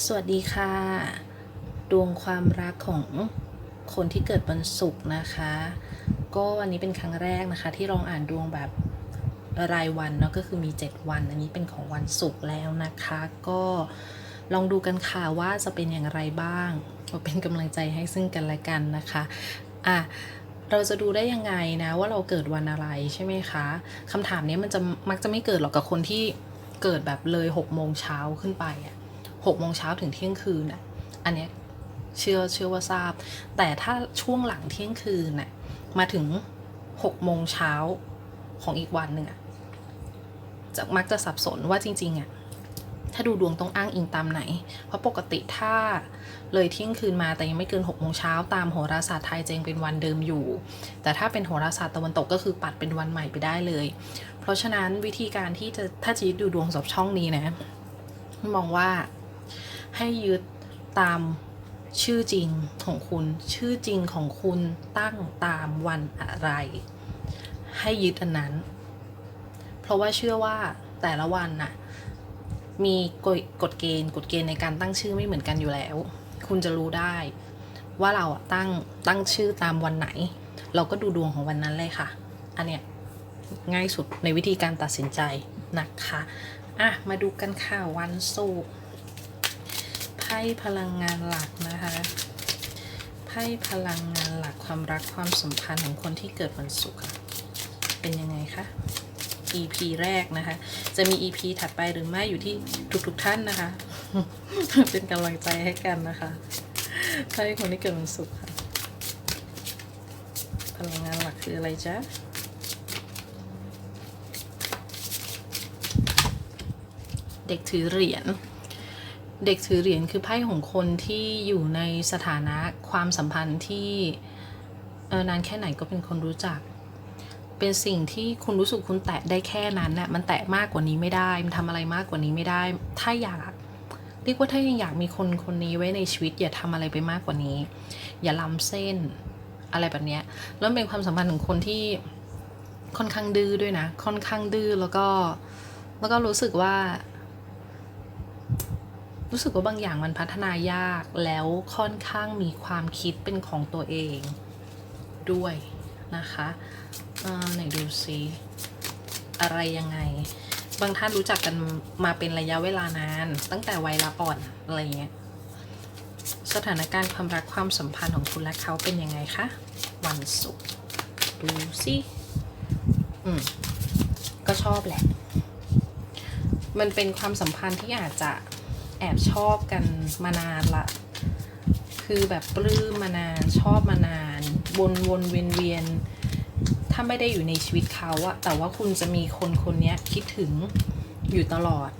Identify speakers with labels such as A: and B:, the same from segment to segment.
A: สวัสดีค่ะ ดวงความรักของคนที่เกิดวันศุกร์นะคะ ก็วันนี้เป็นครั้งแรกนะคะ ที่ลองอ่านดวงแบบรายวันเนาะก็คือมี 7 วัน อันนี้เป็นของวันศุกร์แล้วนะคะ ก็ลองดูกันค่ะว่าจะเป็นอย่างไรบ้างก็เป็นกำลังใจให้ซึ่งกันและกันนะคะอะเราจะดูได้ยังไงนะว่าเราเกิดวันอะไรใช่ไหมคะคำถามนี้มันจะมักจะไม่เกิดหรอกกับคนที่เกิดแบบเลย6โมงเช้าขึ้นไปอะ หกโมงเช้าถึงเที่ยงคืนน่ะอันเนี้ยเชื่อเชื่อว่าทราบ แต่ถ้าช่วงหลังเที่ยงคืนน่ะมาถึงหกโมงเช้าของอีกวันหนึ่งอะจะมักจะสับสนว่าจริงๆอะถ้าดูดวงต้องอ้างอิงตามไหน เพราะปกติถ้าเลยเที่ยงคืนมาแต่ยังไม่เกิน6กโมงเช้าตามโหราศาสตร์ไทยเจงเป็นวันเดิมอยู่ แต่ถ้าเป็นโหราศาสตร์ตะวันตกก็คือปัดเป็นวันใหม่ไปได้เลย เพราะฉะนั้นวิธีการที่จะถ้าจะดูดวงสำหรับช่องนี้นะมองว่า ให้ยึดตามชื่อจริงของคุณ ชื่อจริงของคุณตั้งตามวันอะไร ให้ยึดอันนั้น เพราะว่าเชื่อว่าแต่ละวันน่ะมีกฎกฎเกณฑ์กฎเกณฑ์ในการตั้งชื่อไม่เหมือนกันอยู่แล้ว คุณจะรู้ได้ ว่าเราตั้งตั้งชื่อตามวันไหน เราก็ดูดวงของวันนั้นเลยค่ะ อันเนี้ยง่ายสุดในวิธีการตัดสินใจนะคะ อะ มาดูกันค่ะวันศุกร์ พ่พลังงานหลักนะคะไพ่พลังงานหลักความรักความสัมพันธ์ของคนที่เกิดวันศุกร์เป็นยังไงคะ EP แรกนะคะ จะมี EP ถัดไปหรือไม่อยู่ที่ทุกๆทท่านนะคะ เป็นกำลังใจให้กันนะคะไพ่คนที่เกิดวันศุกร์ค่ะพลังงานหลักคืออะไรจ๊ะเด็กถือเหรียญ เด็กถือเหรียญคือไพ่ของคนที่อยู่ในสถานะความสัมพันธ์ที่นานแค่ไหนก็เป็นคนรู้จัก เป็นสิ่งที่คุณรู้สึกคุณแตะได้แค่นั้นน่ะมันแตะมากกว่านี้ไม่ได้ มันทำอะไรมากกว่านี้ไม่ได้ ถ้าอยากเรียกว่าถ้ายังอยากมีคนคนนี้ไว้ในชีวิต อย่าทำอะไรไปมากกว่านี้ อย่าล้ำเส้นอะไรแบบเนี้ยแล้วเป็นความสัมพันธ์ของคนที่ค่อนข้างดื้อด้วยนะ ค่อนข้างดื้อแล้วก็แล้วก็รู้สึกว่า รู้สึกว่าบางอย่างมันพัฒนายากแล้วค่อนข้างมีความคิดเป็นของตัวเองด้วยนะคะไหนดูซิอะไรยังไง บางท่านรู้จักกันมาเป็นระยะเวลานาน ตั้งแต่วัยละอ่อนอะไรเงี้ยสถานการณ์ความรักความสัมพันธ์ของคุณและเขาเป็นยังไงคะวันศุกร์ดูสิอืมก็ชอบแหละ มันเป็นความสัมพันธ์ที่อาจจะ แอบชอบกันมานานละ คือแบบปลื้มมานานชอบมานานวนวนเวียนเวียนถ้าไม่ได้อยู่ในชีวิตเขาอะแต่ว่าคุณจะมีคนคนนี้คิดถึงอยู่ตลอด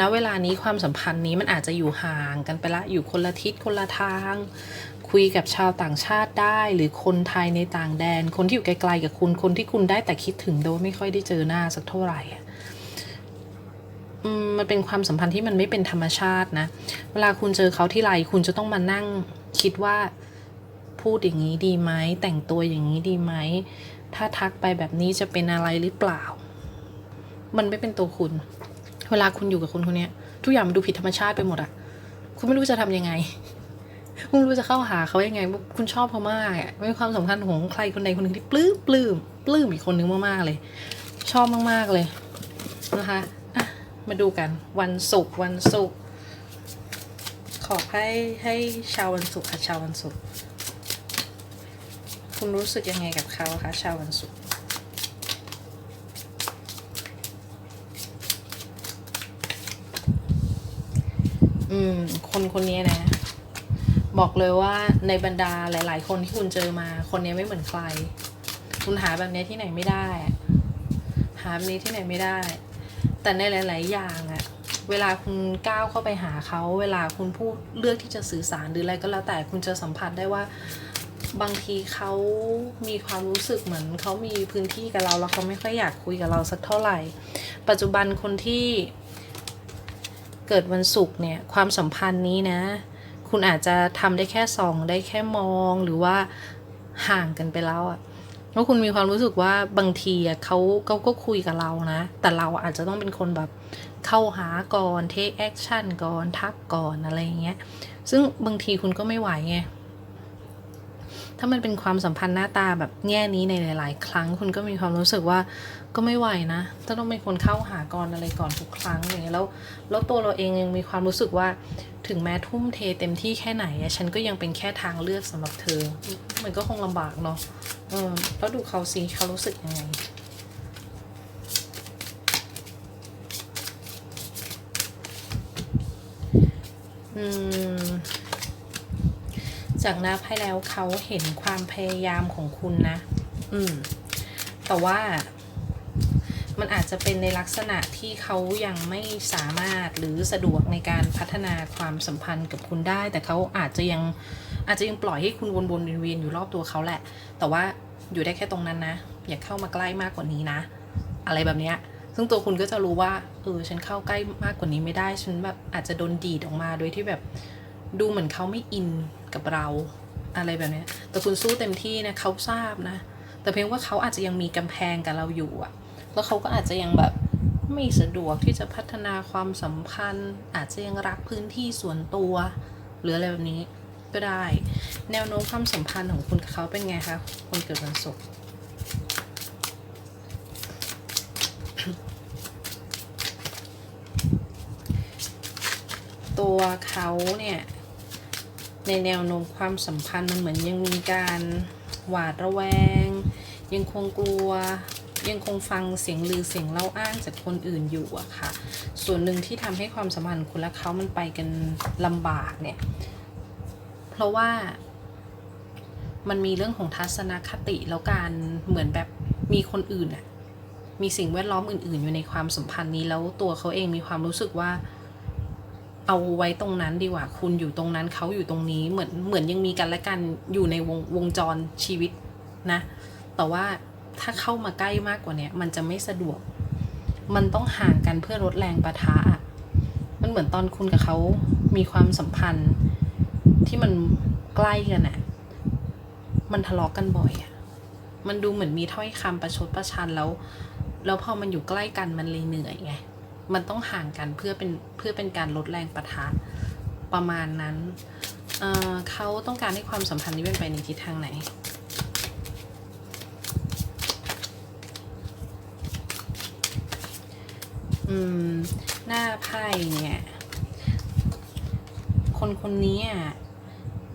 A: ณเวลานี้ความสัมพันธ์นี้มันอาจจะอยู่ห่างกันไปละอยู่คนละทิศคนละทาง คุยกับชาวต่างชาติได้ หรือคนไทยในต่างแดน คนที่อยู่ไกลๆกับคุณคนที่คุณได้แต่คิดถึงโดยไม่ค่อยได้เจอหน้าสักเท่าไหร่ มันเป็นความสัมพันธ์ที่มันไม่เป็นธรรมชาตินะ เวลาคุณเจอเขาที่ไรคุณจะต้องมานั่งคิดว่าพูดอย่างนี้ดีไหมแต่งตัวอย่างนี้ดีไหมถ้าทักไปแบบนี้จะเป็นอะไรหรือเปล่า มันไม่เป็นตัวคุณ เวลาคุณอยู่กับคนคนนี้ทุกอย่างมันดูผิดธรรมชาติไปหมดอะคุณไม่รู้จะทำยังไง คุณรู้จะเข้าหาเขายังไง คุณชอบเขามากอะเป็นความสำคัญของใครคนใดคนหนึ่งที่ปลื้มปลื้มปลื้มอีกคนนึงมากๆเลย ชอบมากๆเลยนะคะ มาดูกันวันศุกร์วันศุกร์ขอให้ให้ชาววันศุกร์ค่ะชาววันศุกร์คุณรู้สึกยังไงกับเขาคะชาววันศุกร์อืม คนคนนี้นะ บอกเลยว่าในบรรดาหลาย ๆ คนที่คุณเจอมา คนนี้ไม่เหมือนใคร คุณหาแบบนี้ที่ไหนไม่ได้ หาแบบนี้ที่ไหนไม่ได้ แต่ในหลาย ๆ อย่างอะเวลาคุณก้าวเข้าไปหาเขา เวลาคุณพูดเลือกที่จะสื่อสารหรืออะไรก็แล้วแต่คุณจะสัมผัสได้ว่าบางทีเขามีความรู้สึกเหมือนเขามีพื้นที่กับเราแล้วเขาไม่ค่อยอยากคุยกับเราสักเท่าไหร่ ปัจจุบันคนที่เกิดวันศุกร์เนี่ยความสัมพันธ์นี้นะ คุณอาจจะทำได้แค่ส่องได้แค่มองหรือว่าห่างกันไปแล้วอะ เพราะคุณมีความรู้สึกว่าบางทีอะเขาเขาก็คุยกับเรานะ แต่เราอาจจะต้องเป็นคนแบบเข้าหาก่อนเทคแอคชั่นก่อนทักก่อนอะไรอย่างเงี้ย ซึ่งบางทีคุณก็ไม่ไหวไง ถ้ามันเป็นความสัมพันธ์หน้าตาแบบแง่นี้ในหลาย ๆ ครั้ง คุณก็มีความรู้สึกว่าก็ไม่ไหวนะถ้าต้องเป็นคนเข้าหาก่อนอะไรก่อนทุกครั้งอย่างเงี้ยแล้วแล้วตัวเราเองยังมีความรู้สึกว่าถึงแม้ทุ่มเทเต็มที่แค่ไหนอะฉันก็ยังเป็นแค่ทางเลือกสำหรับเธอ มันก็คงลำบากเนาะเออแล้วดูเขาสิเขารู้สึกยังไงอืม จากหน้าไพ่แล้วเขาเห็นความพยายามของคุณนะ อืม แต่ว่ามันอาจจะเป็นในลักษณะที่เขายังไม่สามารถหรือสะดวกในการพัฒนาความสัมพันธ์กับคุณได้ แต่เขาอาจจะยังอาจจะยังปล่อยให้คุณวนๆเวียนๆอยู่รอบตัวเขาแหละ แต่ว่าอยู่ได้แค่ตรงนั้นนะ อย่าเข้ามาใกล้มากกว่านี้นะ อะไรแบบเนี้ยซึ่งตัวคุณก็จะรู้ว่าเออฉันเข้าใกล้มากกว่านี้ไม่ได้ ฉันแบบอาจจะโดนดีดออกมาโดยที่แบบดูเหมือนเขาไม่อิน กับเราอะไรแบบนี้แต่คุณสู้เต็มที่นะเขาทราบนะ แต่เพียงว่าเขาอาจจะยังมีกำแพงกับเราอยู่อะแล้วเขาก็อาจจะยังแบบไม่สะดวกที่จะพัฒนาความสัมพันธ์ อาจจะยังรักพื้นที่ส่วนตัว หรืออะไรแบบนี้ก็ได้ แนวโน้มความสัมพันธ์ของคุณกับเขาเป็นไงคะคนเกิดวันศุกร์ตัวเขาเนี่ย ในแนวโน้มความสัมพันธ์มันเหมือนยังมีการหวาดระแวง ยังคงกลัว ยังคงฟังเสียงลือเสียงเล่าอ้างจากคนอื่นอยู่อะค่ะ ส่วนหนึ่งที่ทำให้ความสัมพันธ์คุณและเขามันไปกันลำบากเนี่ย เพราะว่ามันมีเรื่องของทัศนคติแล้วการเหมือนแบบมีคนอื่นอะมีสิ่งแวดล้อมอื่น ๆ อยู่ในความสัมพันธ์นี้แล้วตัวเขาเองมีความรู้สึกว่า เอาไว้ตรงนั้นดีกว่า คุณอยู่ตรงนั้นเขาอยู่ตรงนี้เหมือนเหมือนยังมีกันและกันอยู่ในวงวงจรชีวิตนะ แต่ว่าถ้าเข้ามาใกล้มากกว่าเนี้ยมันจะไม่สะดวก มันต้องห่างกันเพื่อลดแรงประทะอะมันเหมือนตอนคุณกับเขามีความสัมพันธ์ที่มันใกล้กันอะมันทะเลาะกันบ่อยอะมันดูเหมือนมีถ้อยคำประชดประชันแล้ว แล้วพอมันอยู่ใกล้กันมันเลยเหนื่อยไง มันต้องห่างกันเพื่อเป็นเพื่อเป็นการลดแรงประทะประมาณนั้นเเขาต้องการให้ความสัมพันธ์นี้เป็นไปในทิศทางไหนอืมหน้าไพ่เนี่ย คนคนนี้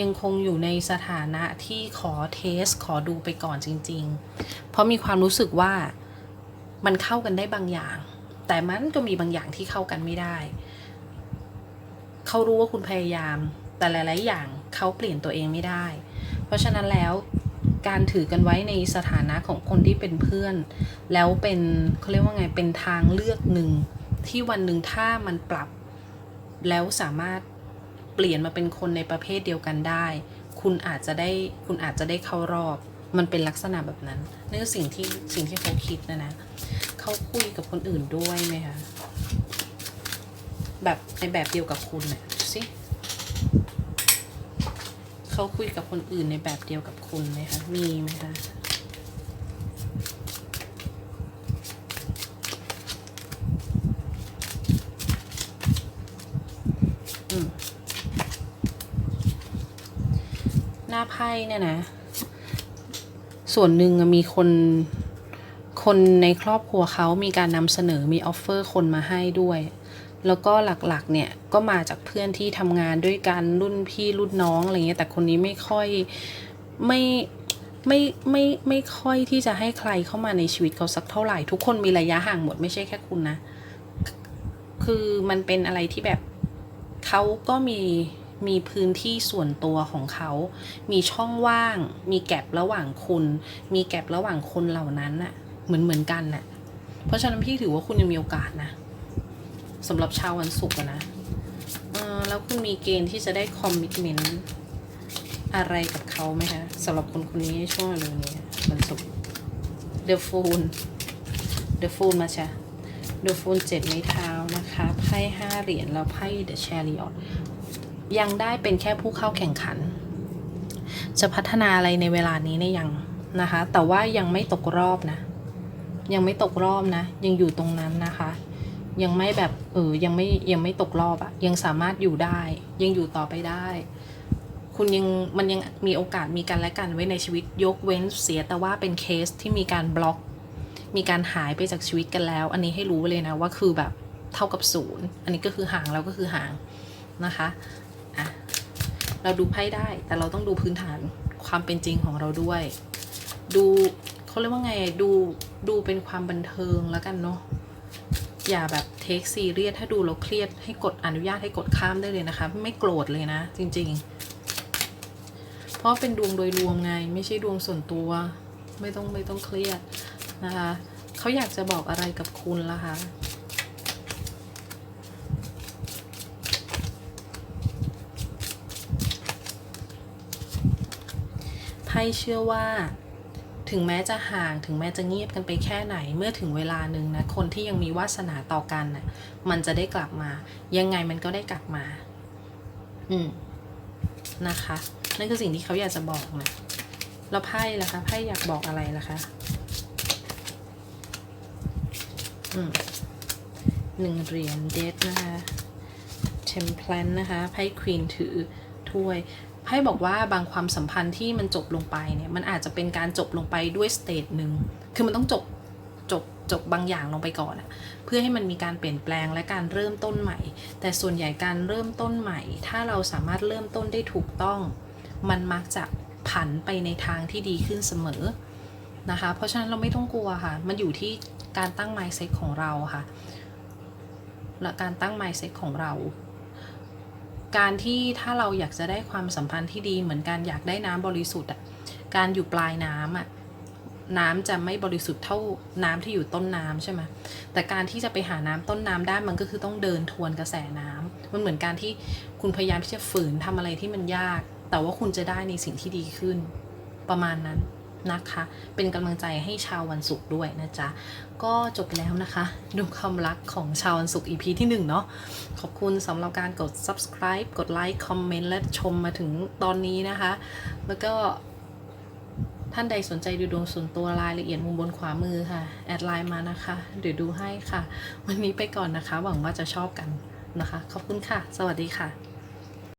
A: ยังคงอยู่ในสถานะที่ขอเทสขอดูไปก่อนจริง ๆ เพราะมีความรู้สึกว่ามันเข้ากันได้บางอย่าง แต่มันก็มีบางอย่างที่เข้ากันไม่ได้ เขารู้ว่าคุณพยายาม แต่หลาย ๆ อย่างเขาเปลี่ยนตัวเองไม่ได้ เพราะฉะนั้นแล้วการถือกันไว้ในสถานะของคนที่เป็นเพื่อน แล้วเป็นเขาเรียกว่าไงเป็นทางเลือกหนึ่งที่วันหนึ่งถ้ามันปรับ แล้วสามารถเปลี่ยนมาเป็นคนในประเภทเดียวกันได้ คุณอาจจะได้คุณอาจจะได้เข้ารอบ มันเป็นลักษณะแบบนั้นนี่คือสิ่งที่สิ่งที่เขาคิดนะนะเขาคุยกับคนอื่นด้วยไหมคะแบบในแบบเดียวกับคุณน่ะสิเขาคุยกับคนอื่นในแบบเดียวกับคุณไหมคะมีไหมคะหน้าไพ่เนี่ยนะ ส่วนหนึ่งมีคนคนในครอบครัวเขามีการนำเสนอมีออฟเฟอร์คนมาให้ด้วย แล้วก็หลักๆเนี่ยก็มาจากเพื่อนที่ทำงานด้วยกันรุ่นพี่รุ่นน้องอะไรเงี้ยแต่คนนี้ไม่ค่อยไม่ไม่ไม่ไม่ค่อยที่จะให้ใครเข้ามาในชีวิตเขาสักเท่าไหร่ ทุกคนมีระยะห่างหมดไม่ใช่แค่คุณนะ คือมันเป็นอะไรที่แบบเขาก็มี มีพื้นที่ส่วนตัวของเขา มีช่องว่าง มีแกลบระหว่างคุณ มีแกลบระหว่างคนเหล่านั้นน่ะ เหมือนเหมือนกันน่ะ เพราะฉะนั้นพี่ถือว่าคุณยังมีโอกาสนะสำหรับชาววันศุกร์นะออแล้วคุณมีเกณฑ์ที่จะได้คอมมิชเมนต์อะไรกับเขาไหมคะสำหรับคนคนนี้ช่วงเร็วนี้วันศุกร์ The Fool The Fool มาใช่ The Fool เจ็ดไม้เท้านะคะ ไพ่ห้าเหรียญแล้วไพ่ The Chariot ยังได้เป็นแค่ผู้เข้าแข่งขัน จะพัฒนาอะไรในเวลานี้เนี่ยยังนะคะ แต่ว่ายังไม่ตกรอบนะ ยังไม่ตกรอบนะ ยังอยู่ตรงนั้นนะคะ ยังไม่แบบเออยังไม่ยังไม่ตกรอบอะยังสามารถอยู่ได้ ยังอยู่ต่อไปได้ คุณยังมันยังมีโอกาสมีกันและกันไว้ในชีวิตยกเว้นเสียแต่ว่าเป็นเคสที่มีการบล็อก มีการหายไปจากชีวิตกันแล้ว อันนี้ให้รู้เลยนะว่าคือแบบเท่ากับศูนย์อันนี้ก็คือห่างแล้วก็คือห่างนะคะ อะเราดูไพ่ได้ แต่เราต้องดูพื้นฐานความเป็นจริงของเราด้วย ดูเขาเรียกว่าไงดูดูเป็นความบันเทิงแล้วกันเนาะอย่าแบบเทคซีเรียสถ้าดูแล้วเครียดให้กดอนุญาตให้กดข้ามได้เลยนะคะ ไม่โกรธเลยนะ จริง ๆ เพราะเป็นดวงโดยรวมไง ไม่ใช่ดวงส่วนตัว ไม่ต้องไม่ต้องเครียดนะคะเขาอยากจะบอกอะไรกับคุณล่ะคะ ไพ่เชื่อว่า ถึงแม้จะห่างถึงแม้จะเงียบกันไปแค่ไหนเมื่อถึงเวลาหนึ่งนะคนที่ยังมีวาสนาต่อกันน่ะมันจะได้กลับมา ยังไงมันก็ได้กลับมา อืมนะคะ นั่นคือสิ่งที่เขาอยากจะบอกนะแล้วไพ่ล่ะคะไพ่อยากบอกอะไรล่ะคะอืมหนึ่งเหรียญเดทนะคะเทมเพลนนะคะไพ่ควีนถือถ้วย ไพ่บอกว่าบางความสัมพันธ์ที่มันจบลงไปเนี่ยมันอาจจะเป็นการจบลงไปด้วยสเตจหนึ่งคือมันต้องจบจบจบบางอย่างลงไปก่อนอะเพื่อให้มันมีการเปลี่ยนแปลงและการเริ่มต้นใหม่ แต่ส่วนใหญ่การเริ่มต้นใหม่ ถ้าเราสามารถเริ่มต้นได้ถูกต้อง มันมักจะผันไปในทางที่ดีขึ้นเสมอนะคะ เพราะฉะนั้นเราไม่ต้องกลัวค่ะ มันอยู่ที่การตั้ง mindset ของเราค่ะและการตั้ง mindset ของเรา การที่ถ้าเราอยากจะได้ความสัมพันธ์ที่ดีเหมือนการอยากได้น้ำบริสุทธิ์อะการอยู่ปลายน้ำอะน้ำจะไม่บริสุทธิ์เท่าน้ำที่อยู่ต้นน้ำใช่ไหมแต่การที่จะไปหาน้ำต้นน้ำได้มันก็คือต้องเดินทวนกระแสน้ำมันเหมือนการที่คุณพยายามที่จะฝืนทำอะไรที่มันยาก แต่ว่าคุณจะได้ในสิ่งที่ดีขึ้น ประมาณนั้น นะคะ เป็นกำลังใจให้ชาววันศุกร์ด้วยนะจ๊ะ ก็จบแล้วนะคะ ดูความรักของชาววันศุกร์ EP ที่ 1 เนาะขอบคุณสำหรับการกด subscribe กดไลค์คอมเมนต์และชมมาถึงตอนนี้นะคะ แล้วก็ท่านใดสนใจดูดวงส่วนตัวรายละเอียดมุมบนขวามือค่ะ แอดไลน์มานะคะ เดี๋ยวดูให้ค่ะ วันนี้ไปก่อนนะคะ หวังว่าจะชอบกันนะคะ ขอบคุณค่ะ สวัสดีค่ะ